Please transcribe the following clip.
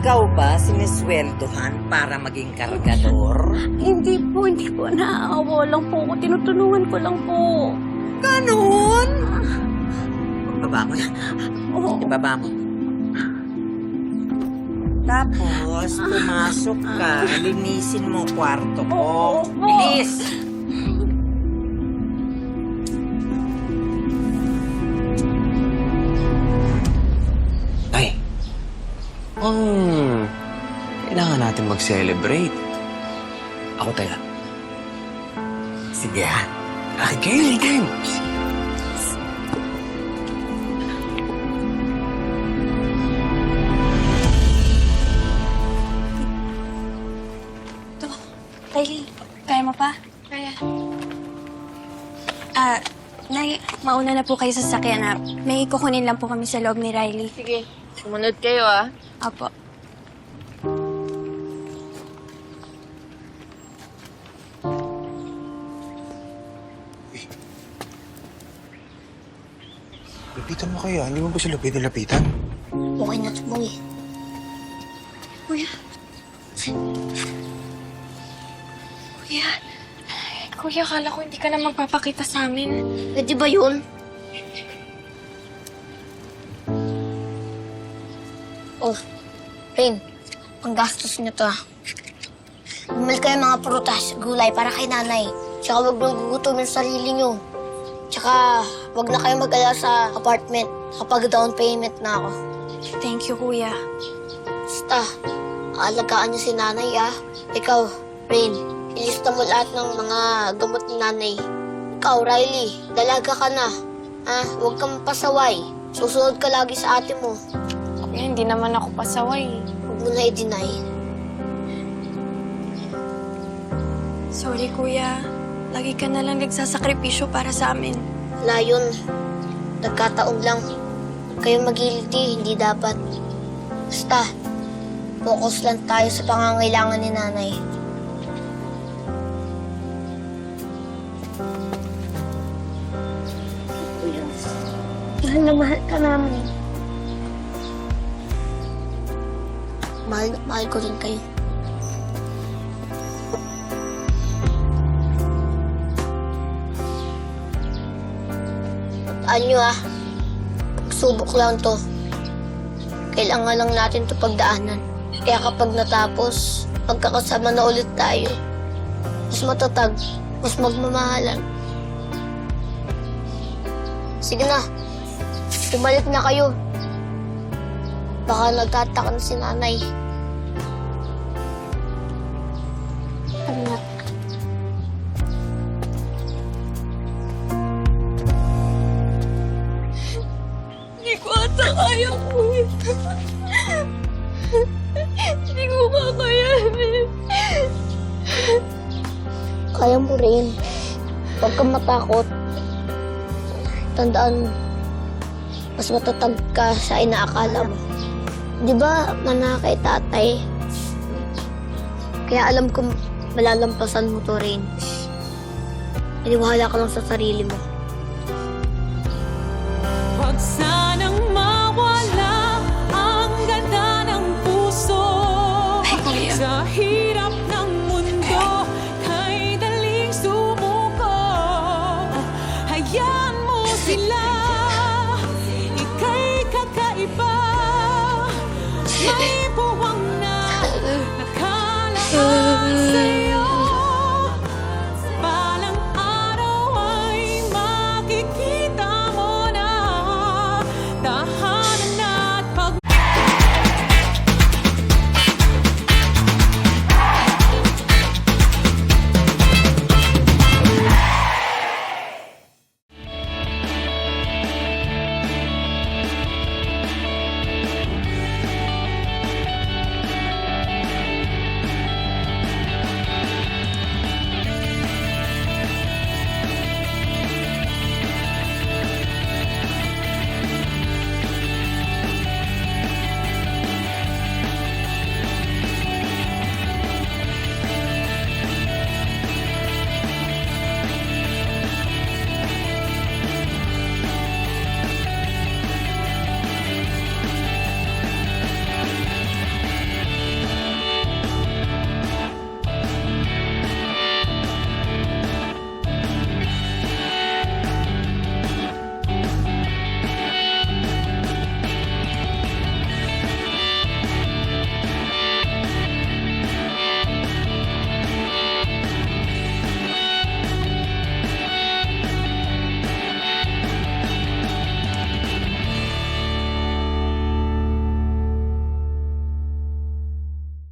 Ikaw ba sinisweldohan para maging kargador? Hindi po, hindi po. Naaawa lang po ako. Tinutulungan ko lang po. Ganon? Ibaba mo na. Oo. Ibaba mo. Tapos, pumasok ka, linisin mo kwarto ko. Oo. Bilis! Mag-celebrate. Ako tayo. Sige ha. Ay, game, game. Kylie, kaya mo pa? Kaya. Ah, Nay, mauna na po kayo sa sakyan na. May kukunin lang po kami sa loob ni Riley. Sige, sumunod kayo ah. Apo. Lapitan mo kaya. Hindi mo ba sila pwede lapitan? Okay na to, boy. Kuya. Kuya. Kuya, kala ko hindi ka na magpapakita sa amin. Pwede ba yun? Oh, Rain, ang gastos niyo to ah. Bumili kayo ng mga prutas, gulay para kay nanay. Tsaka huwag gugutomin sa sarili niyo. Tsaka huwag na kayo mag-alala sa apartment kapag down payment na ako. Thank you, Kuya. Basta, aalagaan niyo si nanay ah. Ikaw, Rain, ilista mo lahat ng mga gamot ni nanay. Ikaw, Riley, dalaga ka na. Ah, huwag kang pasaway. Susunod ka lagi sa ate mo. Kuya, hindi naman ako pasaway. Huwag mo na i-deny. Sorry, Kuya. Lagi ka na lang nagsasakripisyo para sa amin. Wala yun. Nagkataon lang. Huwag kayong magilty, hindi dapat. Basta, focus lang tayo sa pangangailangan ni nanay. Mahal na mahal ka namin. Mahal na mahal ko rin kayo. Tandaan ah, subok lang to. Kailangan lang natin to pagdaanan. Kaya kapag natapos, magkakasama na ulit tayo. Mas matatag, mas magmamahalan. Sige na, bumalik na kayo. Baka nagtataka na si nanay. Ko ata kaya, Kuya. Hindi ko kakayanin. Kaya mo rin. Huwag kang matakot. Tandaan, mas matatag ka sa inaakala mo. Di ba, mana kay tatay? Kaya alam ko malalampasan mo to rin. Iniwala ka lang sa sarili mo. Huwag sanang Mommy!